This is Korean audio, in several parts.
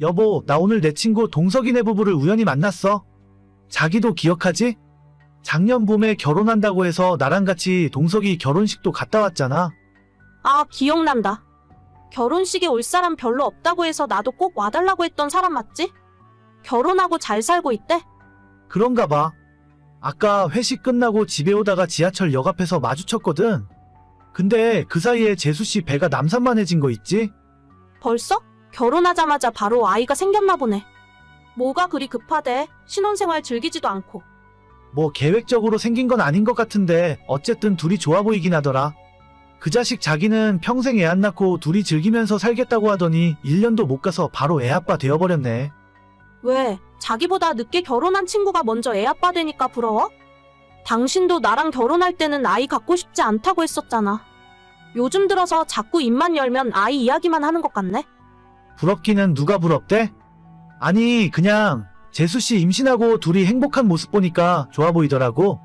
여보, 나 오늘 내 친구 동석이네 부부를 우연히 만났어. 자기도 기억하지? 작년 봄에 결혼한다고 해서 나랑 같이 동석이 결혼식도 갔다 왔잖아. 아, 기억난다. 결혼식에 올 사람 별로 없다고 해서 나도 꼭 와달라고 했던 사람 맞지? 결혼하고 잘 살고 있대? 그런가 봐. 아까 회식 끝나고 집에 오다가 지하철 역 앞에서 마주쳤거든. 근데 그 사이에 재수 씨 배가 남산만해진 거 있지? 벌써? 결혼하자마자 바로 아이가 생겼나 보네. 뭐가 그리 급하대? 신혼생활 즐기지도 않고. 뭐 계획적으로 생긴 건 아닌 것 같은데 어쨌든 둘이 좋아 보이긴 하더라. 그 자식 자기는 평생 애 안 낳고 둘이 즐기면서 살겠다고 하더니 1년도 못 가서 바로 애 아빠 되어버렸네. 왜? 자기보다 늦게 결혼한 친구가 먼저 애 아빠 되니까 부러워? 당신도 나랑 결혼할 때는 아이 갖고 싶지 않다고 했었잖아. 요즘 들어서 자꾸 입만 열면 아이 이야기만 하는 것 같네? 부럽기는 누가 부럽대? 아니 그냥 재수씨 임신하고 둘이 행복한 모습 보니까 좋아 보이더라고.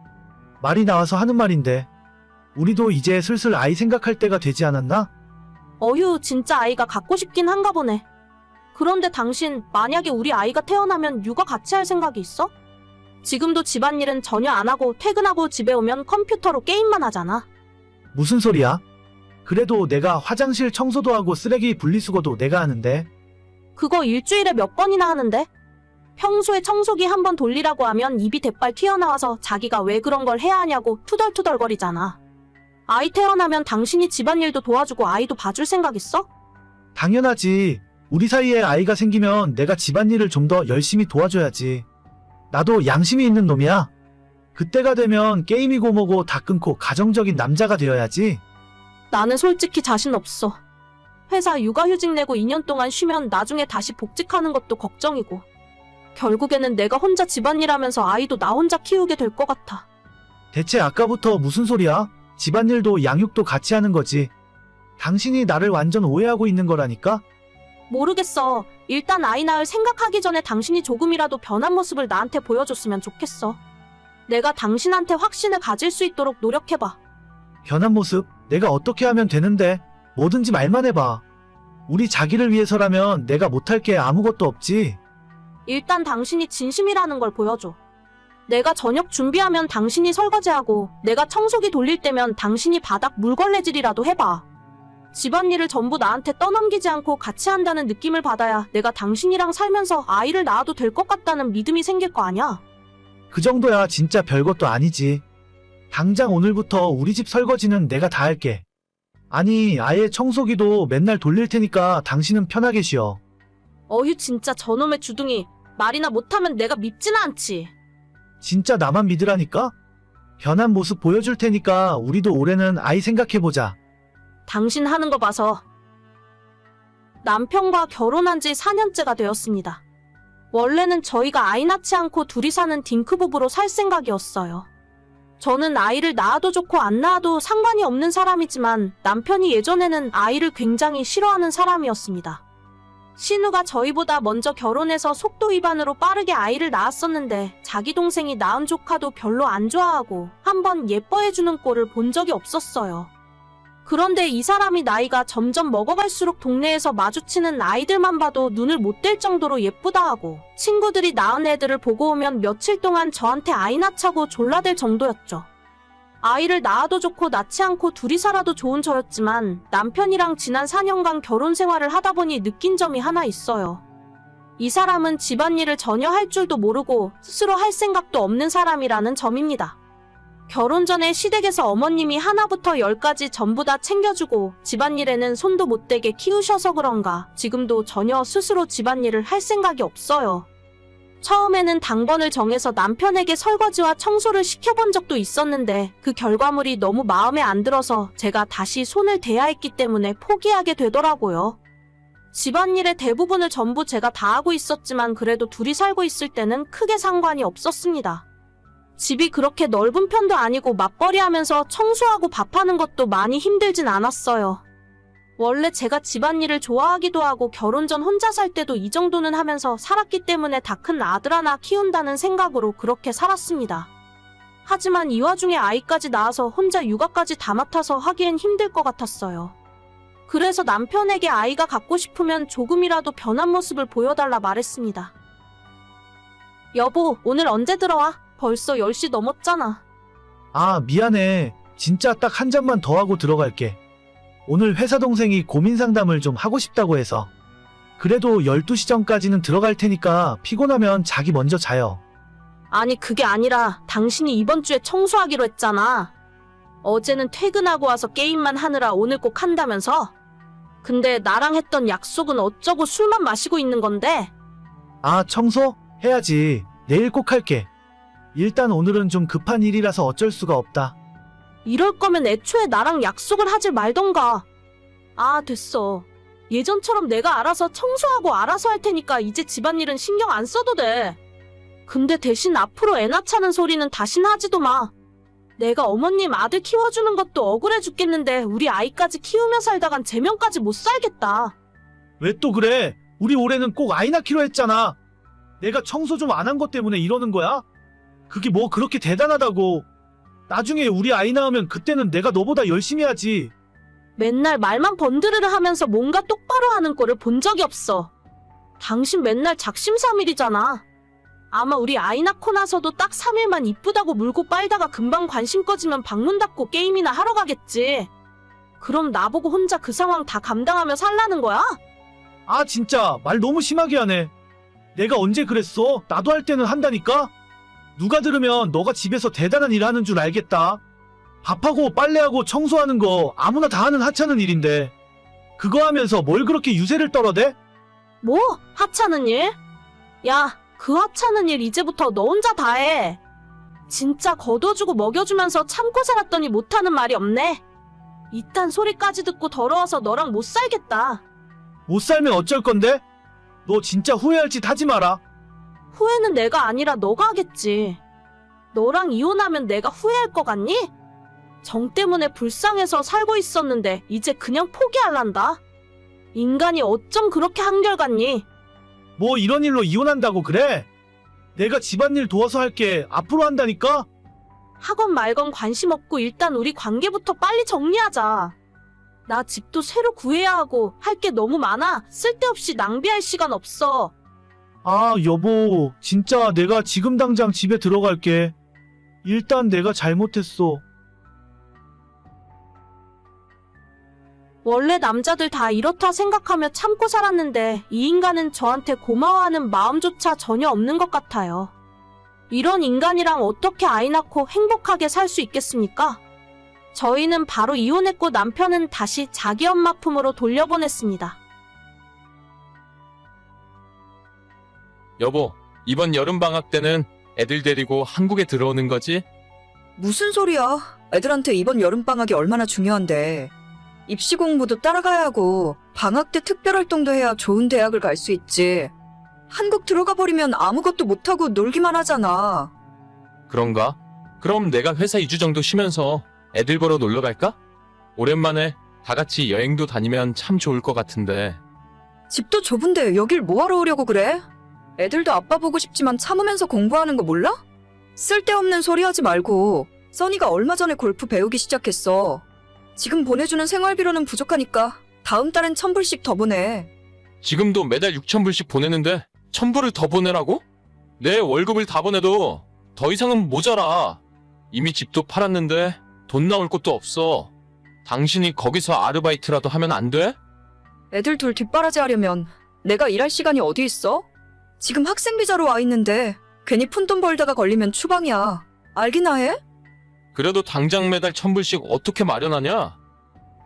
말이 나와서 하는 말인데 우리도 이제 슬슬 아이 생각할 때가 되지 않았나? 어휴, 진짜 아이가 갖고 싶긴 한가 보네. 그런데 당신, 만약에 우리 아이가 태어나면 육아 같이 할 생각이 있어? 지금도 집안일은 전혀 안 하고 퇴근하고 집에 오면 컴퓨터로 게임만 하잖아. 무슨 소리야? 그래도 내가 화장실 청소도 하고 쓰레기 분리수거도 내가 하는데 그거 일주일에 몇 번이나 하는데? 평소에 청소기 한 번 돌리라고 하면 입이 대빨 튀어나와서 자기가 왜 그런 걸 해야 하냐고 투덜투덜거리잖아. 아이 태어나면 당신이 집안일도 도와주고 아이도 봐줄 생각 있어? 당연하지. 우리 사이에 아이가 생기면 내가 집안일을 좀 더 열심히 도와줘야지. 나도 양심이 있는 놈이야. 그때가 되면 게임이고 뭐고 다 끊고 가정적인 남자가 되어야지. 나는 솔직히 자신 없어. 회사 육아휴직 내고 2년 동안 쉬면 나중에 다시 복직하는 것도 걱정이고. 결국에는 내가 혼자 집안일 하면서 아이도 나 혼자 키우게 될 것 같아. 대체 아까부터 무슨 소리야? 집안일도 양육도 같이 하는 거지. 당신이 나를 완전 오해하고 있는 거라니까? 모르겠어. 일단 아이 낳을 생각하기 전에 당신이 조금이라도 변한 모습을 나한테 보여줬으면 좋겠어. 내가 당신한테 확신을 가질 수 있도록 노력해봐. 변한 모습, 내가 어떻게 하면 되는데, 뭐든지 말만 해봐. 우리 자기를 위해서라면 내가 못할 게 아무것도 없지. 일단 당신이 진심이라는 걸 보여줘. 내가 저녁 준비하면 당신이 설거지하고, 내가 청소기 돌릴 때면 당신이 바닥 물걸레질이라도 해봐. 집안일을 전부 나한테 떠넘기지 않고 같이 한다는 느낌을 받아야 내가 당신이랑 살면서 아이를 낳아도 될 것 같다는 믿음이 생길 거 아니야? 그 정도야 진짜 별것도 아니지. 당장 오늘부터 우리 집 설거지는 내가 다 할게. 아니, 아예 청소기도 맨날 돌릴 테니까 당신은 편하게 쉬어. 어휴 진짜 저놈의 주둥이 말이나 못하면 내가 밉지는 않지. 진짜 나만 믿으라니까? 변한 모습 보여줄 테니까 우리도 올해는 아이 생각해보자. 당신 하는 거 봐서 남편과 결혼한 지 4년째가 되었습니다. 원래는 저희가 아이 낳지 않고 둘이 사는 딩크 부부로 살 생각이었어요. 저는 아이를 낳아도 좋고 안 낳아도 상관이 없는 사람이지만 남편이 예전에는 아이를 굉장히 싫어하는 사람이었습니다. 신우가 저희보다 먼저 결혼해서 속도 위반으로 빠르게 아이를 낳았었는데 자기 동생이 낳은 조카도 별로 안 좋아하고 한번 예뻐해주는 꼴을 본 적이 없었어요. 그런데 이 사람이 나이가 점점 먹어갈수록 동네에서 마주치는 아이들만 봐도 눈을 못 뗄 정도로 예쁘다 하고 친구들이 낳은 애들을 보고 오면 며칠 동안 저한테 아이 낳자고 졸라댈 정도였죠. 아이를 낳아도 좋고 낳지 않고 둘이 살아도 좋은 저였지만 남편이랑 지난 4년간 결혼 생활을 하다 보니 느낀 점이 하나 있어요. 이 사람은 집안일을 전혀 할 줄도 모르고 스스로 할 생각도 없는 사람이라는 점입니다. 결혼 전에 시댁에서 어머님이 하나부터 열까지 전부 다 챙겨주고 집안일에는 손도 못 대게 키우셔서 그런가 지금도 전혀 스스로 집안일을 할 생각이 없어요. 처음에는 당번을 정해서 남편에게 설거지와 청소를 시켜본 적도 있었는데 그 결과물이 너무 마음에 안 들어서 제가 다시 손을 대야 했기 때문에 포기하게 되더라고요. 집안일의 대부분을 전부 제가 다 하고 있었지만 그래도 둘이 살고 있을 때는 크게 상관이 없었습니다. 집이 그렇게 넓은 편도 아니고 맞벌이 하면서 청소하고 밥하는 것도 많이 힘들진 않았어요. 원래 제가 집안일을 좋아하기도 하고 결혼 전 혼자 살 때도 이 정도는 하면서 살았기 때문에 다 큰 아들 하나 키운다는 생각으로 그렇게 살았습니다. 하지만 이 와중에 아이까지 낳아서 혼자 육아까지 다 맡아서 하기엔 힘들 것 같았어요. 그래서 남편에게 아이가 갖고 싶으면 조금이라도 변한 모습을 보여달라 말했습니다. 여보, 오늘 언제 들어와? 벌써 10시 넘었잖아. 아, 미안해. 진짜 딱 한 잔만 더 하고 들어갈게. 오늘 회사 동생이 고민 상담을 좀 하고 싶다고 해서. 그래도 12시 전까지는 들어갈 테니까 피곤하면 자기 먼저 자요. 아니, 그게 아니라 당신이 이번 주에 청소하기로 했잖아. 어제는 퇴근하고 와서 게임만 하느라 오늘 꼭 한다면서? 근데 나랑 했던 약속은 어쩌고 술만 마시고 있는 건데? 아, 청소? 해야지. 내일 꼭 할게. 일단 오늘은 좀 급한 일이라서 어쩔 수가 없다. 이럴 거면 애초에 나랑 약속을 하질 말던가. 아, 됐어. 예전처럼 내가 알아서 청소하고 알아서 할 테니까 이제 집안일은 신경 안 써도 돼. 근데 대신 앞으로 애 낳자는 소리는 다신 하지도 마. 내가 어머님 아들 키워주는 것도 억울해 죽겠는데 우리 아이까지 키우며 살다간 제명까지 못 살겠다. 왜 또 그래? 우리 올해는 꼭 아이 낳기로 했잖아. 내가 청소 좀 안 한 것 때문에 이러는 거야? 그게 뭐 그렇게 대단하다고. 나중에 우리 아이 낳으면 그때는 내가 너보다 열심히 하지. 맨날 말만 번드르르 하면서 뭔가 똑바로 하는 꼴을 본 적이 없어. 당신 맨날 작심삼일이잖아. 아마 우리 아이 낳고 나서도 딱 3일만 이쁘다고 물고 빨다가 금방 관심 꺼지면 방문 닫고 게임이나 하러 가겠지. 그럼 나보고 혼자 그 상황 다 감당하며 살라는 거야? 아, 진짜 말 너무 심하게 하네. 내가 언제 그랬어? 나도 할 때는 한다니까? 누가 들으면 너가 집에서 대단한 일 하는 줄 알겠다. 밥하고 빨래하고 청소하는 거 아무나 다 하는 하찮은 일인데. 그거 하면서 뭘 그렇게 유세를 떨어대? 뭐? 하찮은 일? 야, 그 하찮은 일 이제부터 너 혼자 다 해. 진짜 거둬주고 먹여주면서 참고 살았더니 못하는 말이 없네. 이딴 소리까지 듣고 더러워서 너랑 못 살겠다. 못 살면 어쩔 건데? 너 진짜 후회할 짓 하지 마라. 후회는 내가 아니라 너가 하겠지. 너랑 이혼하면 내가 후회할 것 같니? 정 때문에 불쌍해서 살고 있었는데 이제 그냥 포기할란다. 인간이 어쩜 그렇게 한결같니? 뭐 이런 일로 이혼한다고 그래? 내가 집안일 도와서 할게. 앞으로 한다니까? 하건 말건 관심 없고 일단 우리 관계부터 빨리 정리하자. 나 집도 새로 구해야 하고 할 게 너무 많아. 쓸데없이 낭비할 시간 없어. 아, 여보. 진짜 내가 지금 당장 집에 들어갈게. 일단 내가 잘못했어. 원래 남자들 다 이렇다 생각하며 참고 살았는데 이 인간은 저한테 고마워하는 마음조차 전혀 없는 것 같아요. 이런 인간이랑 어떻게 아이 낳고 행복하게 살 수 있겠습니까? 저희는 바로 이혼했고 남편은 다시 자기 엄마 품으로 돌려보냈습니다. 여보, 이번 여름방학 때는 애들 데리고 한국에 들어오는 거지? 무슨 소리야? 애들한테 이번 여름방학이 얼마나 중요한데. 입시 공부도 따라가야 하고, 방학 때 특별활동도 해야 좋은 대학을 갈 수 있지. 한국 들어가 버리면 아무것도 못하고 놀기만 하잖아. 그런가? 그럼 내가 회사 2주 정도 쉬면서 애들 보러 놀러 갈까? 오랜만에 다 같이 여행도 다니면 참 좋을 것 같은데. 집도 좁은데 여길 뭐하러 오려고 그래? 애들도 아빠 보고 싶지만 참으면서 공부하는 거 몰라? 쓸데없는 소리 하지 말고, 써니가 얼마 전에 골프 배우기 시작했어. 지금 보내주는 생활비로는 부족하니까 다음 달엔 천불씩 더 보내. 지금도 매달 6천불씩 보내는데 천불을 더 보내라고? 내 월급을 다 보내도 더 이상은 모자라. 이미 집도 팔았는데 돈 나올 곳도 없어. 당신이 거기서 아르바이트라도 하면 안 돼? 애들 둘 뒷바라지 하려면 내가 일할 시간이 어디 있어? 지금 학생 비자로 와 있는데 괜히 푼돈 벌다가 걸리면 추방이야. 알기나 해? 그래도 당장 매달 천불씩 어떻게 마련하냐?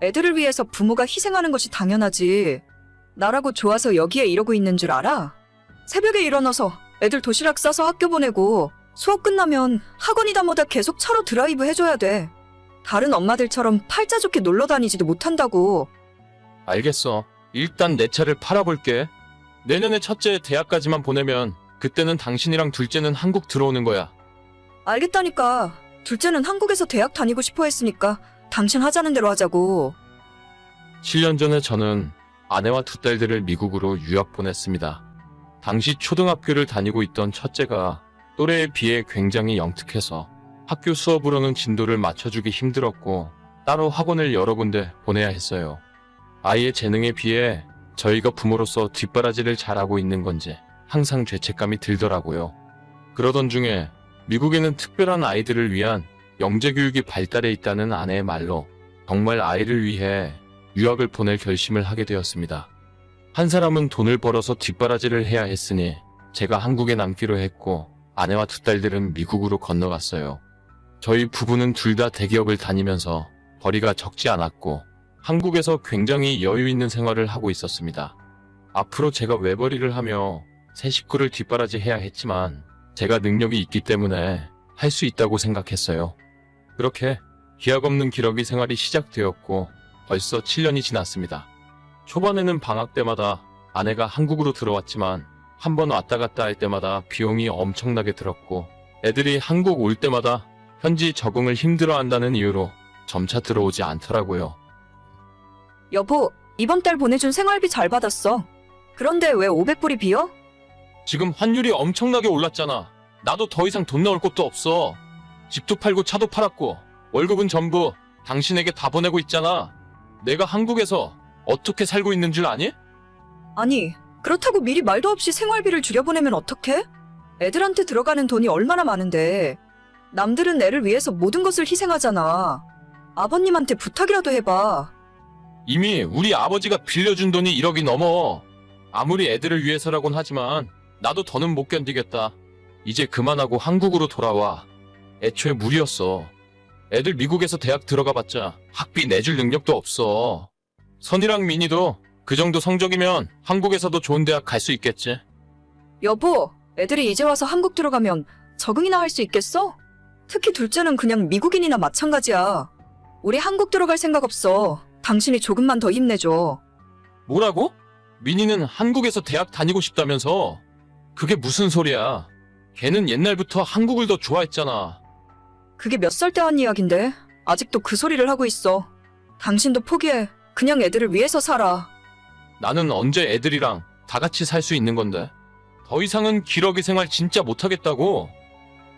애들을 위해서 부모가 희생하는 것이 당연하지. 나라고 좋아서 여기에 이러고 있는 줄 알아? 새벽에 일어나서 애들 도시락 싸서 학교 보내고 수업 끝나면 학원이다 뭐다 계속 차로 드라이브 해줘야 돼. 다른 엄마들처럼 팔자 좋게 놀러 다니지도 못한다고. 알겠어. 일단 내 차를 팔아볼게. 내년에 첫째 대학까지만 보내면 그때는 당신이랑 둘째는 한국 들어오는 거야. 알겠다니까. 둘째는 한국에서 대학 다니고 싶어 했으니까 당신 하자는 대로 하자고. 7년 전에 저는 아내와 두 딸들을 미국으로 유학 보냈습니다. 당시 초등학교를 다니고 있던 첫째가 또래에 비해 굉장히 영특해서 학교 수업으로는 진도를 맞춰주기 힘들었고 따로 학원을 여러 군데 보내야 했어요. 아이의 재능에 비해 저희가 부모로서 뒷바라지를 잘하고 있는 건지 항상 죄책감이 들더라고요. 그러던 중에 미국에는 특별한 아이들을 위한 영재교육이 발달해 있다는 아내의 말로 정말 아이를 위해 유학을 보낼 결심을 하게 되었습니다. 한 사람은 돈을 벌어서 뒷바라지를 해야 했으니 제가 한국에 남기로 했고 아내와 두 딸들은 미국으로 건너갔어요. 저희 부부는 둘 다 대기업을 다니면서 벌이가 적지 않았고 한국에서 굉장히 여유 있는 생활을 하고 있었습니다. 앞으로 제가 외벌이를 하며 새 식구를 뒷바라지 해야 했지만 제가 능력이 있기 때문에 할 수 있다고 생각했어요. 그렇게 기약 없는 기러기 생활이 시작되었고 벌써 7년이 지났습니다. 초반에는 방학 때마다 아내가 한국으로 들어왔지만 한 번 왔다 갔다 할 때마다 비용이 엄청나게 들었고 애들이 한국 올 때마다 현지 적응을 힘들어 한다는 이유로 점차 들어오지 않더라고요. 여보, 이번 달 보내준 생활비 잘 받았어. 그런데 왜 500불이 비어? 지금 환율이 엄청나게 올랐잖아. 나도 더 이상 돈 나올 곳도 없어. 집도 팔고 차도 팔았고 월급은 전부 당신에게 다 보내고 있잖아. 내가 한국에서 어떻게 살고 있는 줄 아니? 아니, 그렇다고 미리 말도 없이 생활비를 줄여보내면 어떡해? 애들한테 들어가는 돈이 얼마나 많은데. 남들은 애를 위해서 모든 것을 희생하잖아. 아버님한테 부탁이라도 해봐. 이미 우리 아버지가 빌려준 돈이 1억이 넘어. 아무리 애들을 위해서라곤 하지만 나도 더는 못 견디겠다. 이제 그만하고 한국으로 돌아와. 애초에 무리였어. 애들 미국에서 대학 들어가 봤자 학비 내줄 능력도 없어. 선이랑 민이도 그 정도 성적이면 한국에서도 좋은 대학 갈 수 있겠지. 여보, 애들이 이제 와서 한국 들어가면 적응이나 할 수 있겠어? 특히 둘째는 그냥 미국인이나 마찬가지야. 우리 한국 들어갈 생각 없어. 당신이 조금만 더 힘내줘. 뭐라고? 민이는 한국에서 대학 다니고 싶다면서? 그게 무슨 소리야? 걔는 옛날부터 한국을 더 좋아했잖아. 그게 몇 살 때 한 이야긴데 아직도 그 소리를 하고 있어. 당신도 포기해. 그냥 애들을 위해서 살아. 나는 언제 애들이랑 다 같이 살 수 있는 건데. 더 이상은 기러기 생활 진짜 못하겠다고.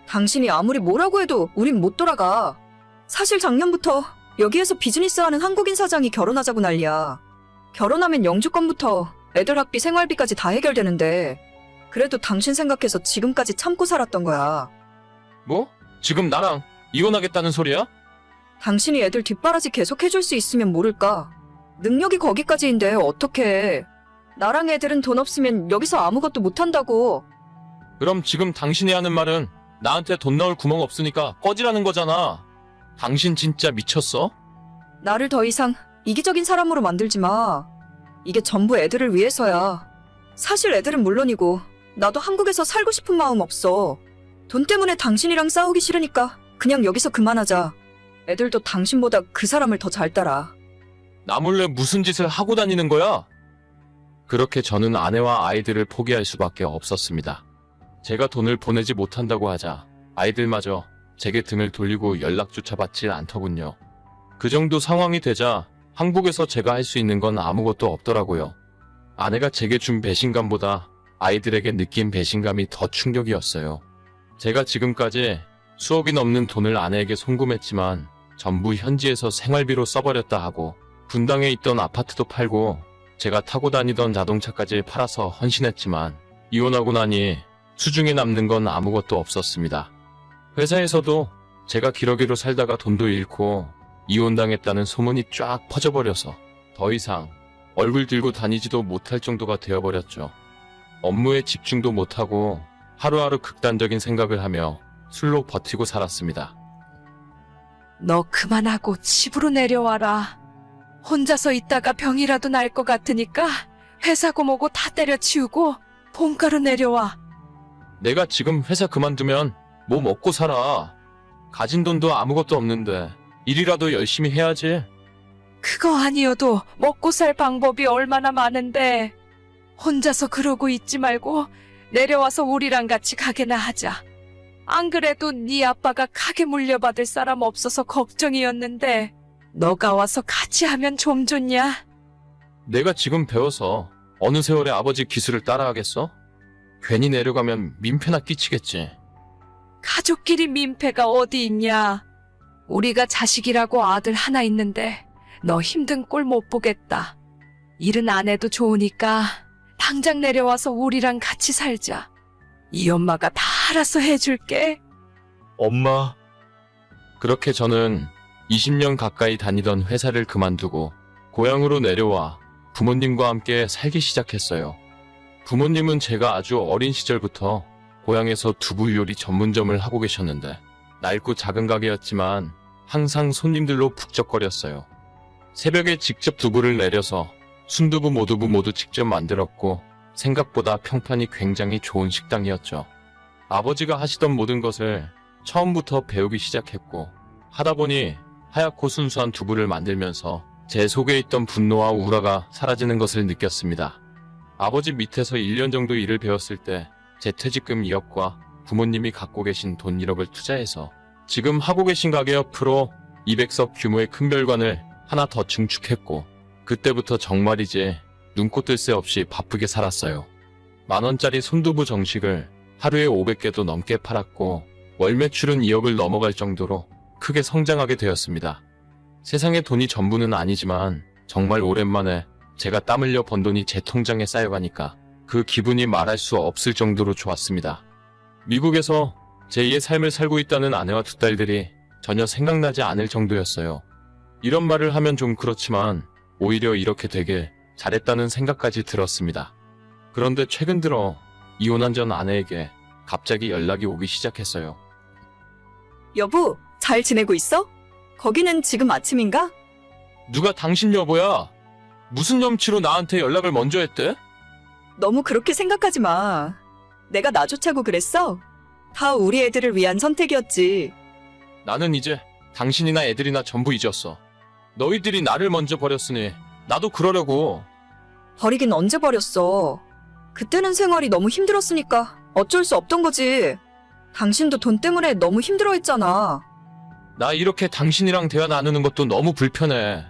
당신이 아무리 뭐라고 해도 우린 못 돌아가. 사실 작년부터 여기에서 비즈니스 하는 한국인 사장이 결혼하자고 난리야. 결혼하면 영주권부터 애들 학비 생활비까지 다 해결되는데 그래도 당신 생각해서 지금까지 참고 살았던 거야. 뭐? 지금 나랑 이혼하겠다는 소리야? 당신이 애들 뒷바라지 계속 해줄 수 있으면 모를까. 능력이 거기까지인데 어떡해. 나랑 애들은 돈 없으면 여기서 아무것도 못한다고. 그럼 지금 당신이 하는 말은 나한테 돈 나올 구멍 없으니까 꺼지라는 거잖아. 당신 진짜 미쳤어? 나를 더 이상 이기적인 사람으로 만들지 마. 이게 전부 애들을 위해서야. 사실 애들은 물론이고, 나도 한국에서 살고 싶은 마음 없어. 돈 때문에 당신이랑 싸우기 싫으니까 그냥 여기서 그만하자. 애들도 당신보다 그 사람을 더 잘 따라. 나 몰래 무슨 짓을 하고 다니는 거야? 그렇게 저는 아내와 아이들을 포기할 수밖에 없었습니다. 제가 돈을 보내지 못한다고 하자 아이들마저 제게 등을 돌리고 연락조차 받질 않더군요. 그 정도 상황이 되자 한국에서 제가 할 수 있는 건 아무것도 없더라고요. 아내가 제게 준 배신감보다 아이들에게 느낀 배신감이 더 충격이었어요. 제가 지금까지 수억이 넘는 돈을 아내에게 송금했지만 전부 현지에서 생활비로 써버렸다 하고 분당에 있던 아파트도 팔고 제가 타고 다니던 자동차까지 팔아서 헌신했지만 이혼하고 나니 수중에 남는 건 아무것도 없었습니다. 회사에서도 제가 기러기로 살다가 돈도 잃고 이혼당했다는 소문이 쫙 퍼져버려서 더 이상 얼굴 들고 다니지도 못할 정도가 되어버렸죠. 업무에 집중도 못하고 하루하루 극단적인 생각을 하며 술로 버티고 살았습니다. 너 그만하고 집으로 내려와라. 혼자서 있다가 병이라도 날 것 같으니까 회사고 뭐고 다 때려치우고 본가로 내려와. 내가 지금 회사 그만두면 뭐 먹고 살아. 가진 돈도 아무것도 없는데 일이라도 열심히 해야지. 그거 아니어도 먹고 살 방법이 얼마나 많은데. 혼자서 그러고 있지 말고 내려와서 우리랑 같이 가게나 하자. 안 그래도 네 아빠가 가게 물려받을 사람 없어서 걱정이었는데 너가 와서 같이 하면 좀 좋냐? 내가 지금 배워서 어느 세월에 아버지 기술을 따라하겠어? 괜히 내려가면 민폐나 끼치겠지. 가족끼리 민폐가 어디 있냐? 우리가 자식이라고 아들 하나 있는데 너 힘든 꼴 못 보겠다. 일은 안 해도 좋으니까 당장 내려와서 우리랑 같이 살자. 이 엄마가 다 알아서 해줄게. 엄마. 그렇게 저는 20년 가까이 다니던 회사를 그만두고 고향으로 내려와 부모님과 함께 살기 시작했어요. 부모님은 제가 아주 어린 시절부터 고향에서 두부 요리 전문점을 하고 계셨는데 낡고 작은 가게였지만 항상 손님들로 북적거렸어요. 새벽에 직접 두부를 내려서 순두부 모두부 모두 직접 만들었고 생각보다 평판이 굉장히 좋은 식당이었죠. 아버지가 하시던 모든 것을 처음부터 배우기 시작했고 하다 보니 하얗고 순수한 두부를 만들면서 제 속에 있던 분노와 우라가 사라지는 것을 느꼈습니다. 아버지 밑에서 1년 정도 일을 배웠을 때 제 퇴직금 2억과 부모님이 갖고 계신 돈 1억을 투자해서 지금 하고 계신 가게 옆으로 200석 규모의 큰 별관을 하나 더 증축했고 그때부터 정말이지 눈코 뜰 새 없이 바쁘게 살았어요. 만원짜리 손두부 정식을 하루에 500개도 넘게 팔았고 월 매출은 2억을 넘어갈 정도로 크게 성장하게 되었습니다. 세상의 돈이 전부는 아니지만 정말 오랜만에 제가 땀 흘려 번 돈이 제 통장에 쌓여가니까 그 기분이 말할 수 없을 정도로 좋았습니다. 미국에서 제2의 삶을 살고 있다는 아내와 두 딸들이 전혀 생각나지 않을 정도였어요. 이런 말을 하면 좀 그렇지만 오히려 이렇게 되길 잘했다는 생각까지 들었습니다. 그런데 최근 들어 이혼한 전 아내에게 갑자기 연락이 오기 시작했어요. 여보, 잘 지내고 있어? 거기는 지금 아침인가? 누가 당신 여보야? 무슨 염치로 나한테 연락을 먼저 했대? 너무 그렇게 생각하지 마. 내가 나 좋자고 그랬어? 다 우리 애들을 위한 선택이었지. 나는 이제 당신이나 애들이나 전부 잊었어. 너희들이 나를 먼저 버렸으니 나도 그러려고. 버리긴 언제 버렸어. 그때는 생활이 너무 힘들었으니까 어쩔 수 없던 거지. 당신도 돈 때문에 너무 힘들어했잖아. 나 이렇게 당신이랑 대화 나누는 것도 너무 불편해.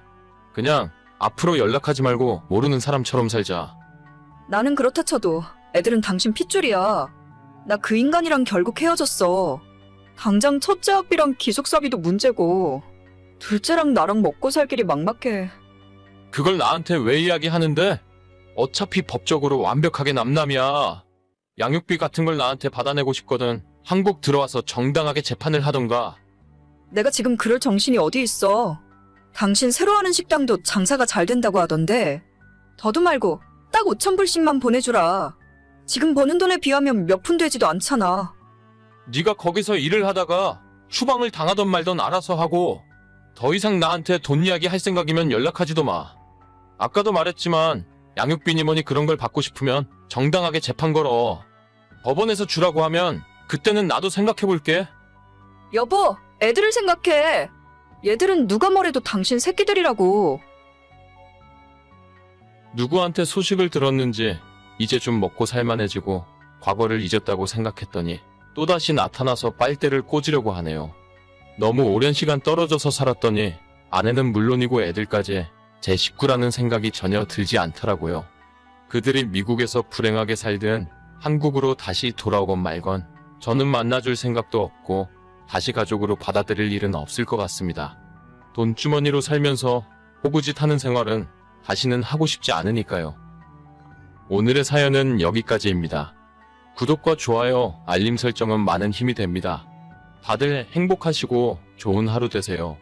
그냥 앞으로 연락하지 말고 모르는 사람처럼 살자. 나는 그렇다 쳐도 애들은 당신 핏줄이야. 나 그 인간이랑 결국 헤어졌어. 당장 첫째 학비랑 기숙사비도 문제고 둘째랑 나랑 먹고 살 길이 막막해. 그걸 나한테 왜 이야기하는데? 어차피 법적으로 완벽하게 남남이야. 양육비 같은 걸 나한테 받아내고 싶거든. 한국 들어와서 정당하게 재판을 하던가. 내가 지금 그럴 정신이 어디 있어. 당신 새로 하는 식당도 장사가 잘 된다고 하던데. 더도 말고 딱 5천 불씩만 보내주라. 지금 버는 돈에 비하면 몇 푼 되지도 않잖아. 네가 거기서 일을 하다가 추방을 당하던 말던 알아서 하고 더 이상 나한테 돈 이야기 할 생각이면 연락하지도 마. 아까도 말했지만 양육비니 뭐니 그런 걸 받고 싶으면 정당하게 재판 걸어. 법원에서 주라고 하면 그때는 나도 생각해 볼게. 여보, 애들을 생각해. 얘들은 누가 뭐래도 당신 새끼들이라고. 누구한테 소식을 들었는지 이제 좀 먹고 살만해지고 과거를 잊었다고 생각했더니 또다시 나타나서 빨대를 꽂으려고 하네요. 너무 오랜 시간 떨어져서 살았더니 아내는 물론이고 애들까지 제 식구라는 생각이 전혀 들지 않더라고요. 그들이 미국에서 불행하게 살든 한국으로 다시 돌아오건 말건 저는 만나줄 생각도 없고 다시 가족으로 받아들일 일은 없을 것 같습니다. 돈주머니로 살면서 호구짓 하는 생활은 다시는 하고 싶지 않으니까요. 오늘의 사연은 여기까지입니다. 구독과 좋아요, 알림 설정은 많은 힘이 됩니다. 다들 행복하시고 좋은 하루 되세요.